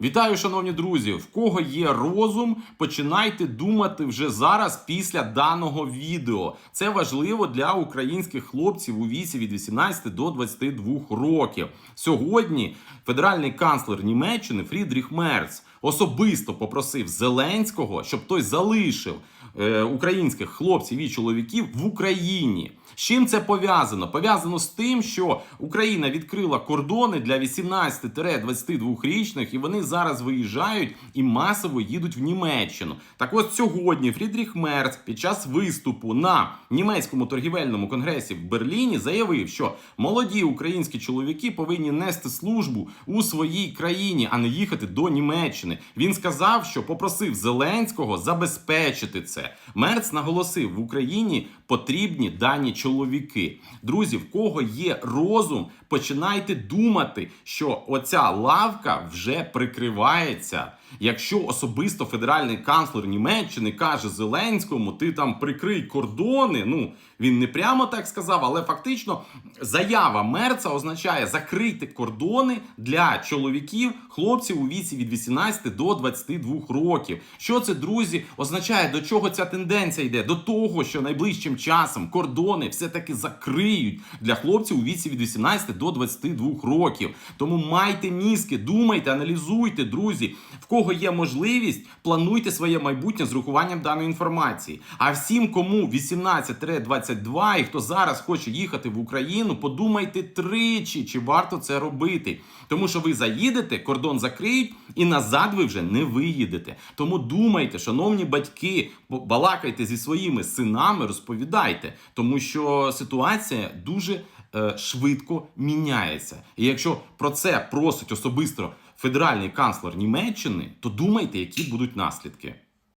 Вітаю, шановні друзі! В кого є розум, починайте думати вже зараз після даного відео. Це важливо для українських хлопців у віці від 18 до 22 років. Сьогодні федеральний канцлер Німеччини Фрідріх Мерц особисто попросив Зеленського, щоб той залишив е, українських хлопців і чоловіків в Україні. З чим це пов'язано? Пов'язано з тим, що Україна відкрила кордони для 18-22-річних, і вони зараз виїжджають і масово їдуть в Німеччину. Так ось сьогодні Фрідріх Мерц під час виступу на німецькому торгівельному конгресі в Берліні заявив, що молоді українські чоловіки повинні нести службу у своїй країні, а не їхати до Німеччини. Він сказав, що попросив Зеленського забезпечити це. Мерц наголосив, в Україні потрібні дані чоловіки. Друзі, в кого є розум, починайте думати, що оця лавка вже прикривається. Якщо особисто федеральний канцлер Німеччини каже Зеленському, ти там прикрий кордони. Ну він не прямо так сказав, але фактично заява Мерца означає закрити кордони для чоловіків, хлопців у віці від 18 до 22 років. Що це, друзі, означає, до чого ця тенденція йде? До того, що найближчим часом кордони все-таки закриють для хлопців у віці від 18 до 22 років. Тому майте мізки, думайте, аналізуйте, друзі. В кого є можливість, плануйте своє майбутнє з рахуванням даної інформації. А всім, кому 18-22 і хто зараз хоче їхати в Україну, подумайте тричі, чи варто це робити. Тому що ви заїдете, кордон закриють, і назад ви вже не виїдете. Тому думайте, шановні батьки, балакайте зі своїми синами, розповідайте, тому що ситуація дуже е, швидко міняється. І якщо про це просить особисто федеральний канцлер Німеччини, то думайте, які будуть наслідки.